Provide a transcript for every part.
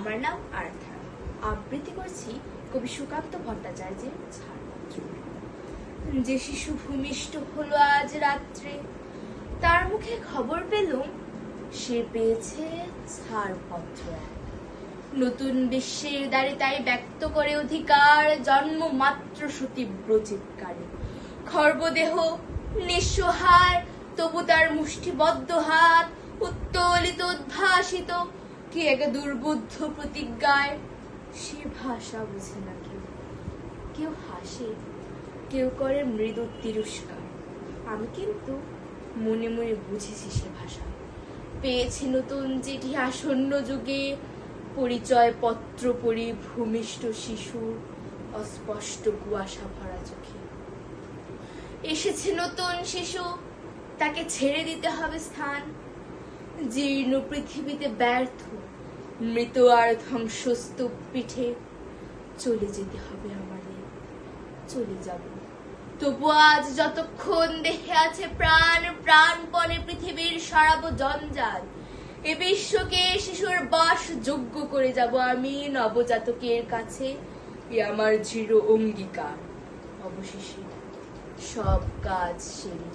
আমার নাম আর্থার আবৃত্তি করছি কবি সুকান্ত ভট্টাচার্যের যে শিশু ভূমিষ্ঠ হলো আজ রাত্রে, তার মুখে খবর পেলুম, সে পেয়েছে ছাড়পত্র। নতুন বিশ্বের দ্বারে তাই ব্যক্ত করে অধিকার, জন্ম মাত্র সুতীব্র চিৎকারে। খর্বদেহ নিঃস্বহার তবু তার মুষ্টিবদ্ধ হাত উত্তোলিত, উদ্ভাসিত কি এক দুর্বুদ্ধ প্রতিজ্ঞায়? সে ভাষা বুঝে না কেউ। কেউ হাসে, কেউ করে মৃদু তিরস্কার। আমি কিন্তু মনে মনে বুঝেছি সে ভাষা। পেয়েছি নতুন যেটি আসন্ন যুগে পরিচয় পত্র পড়ি ভূমিষ্ঠ শিশুর অস্পষ্ট কুয়াশা ভরা চোখে। এসেছে নতুন শিশু, তাকে ছেড়ে দিতে হবে স্থান। জীর্ণ পৃথিবীতে ব্যর্থ, মৃত আর ধ্বংসস্তূপ পিঠে চলে যেতে হবে আমাদের চলে যাব। তবু আজ যতক্ষণ দেহে আছে প্রাণ, প্রাণপণে পৃথিবীর সরাব জঞ্জাল। এ বিশ্বকে শিশুর বাস যোগ্য করে যাব আমি নবজাতকের কাছে, এ আমার দৃঢ় অঙ্গীকার। অবশেষে সব কাজ সেরে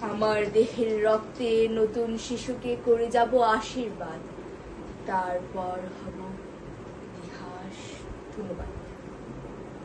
আমার দেহের রক্তে নতুন শিশুকে করে যাব আশীর্বাদ। তারপর হব ইতিহাস। ধন্যবাদ।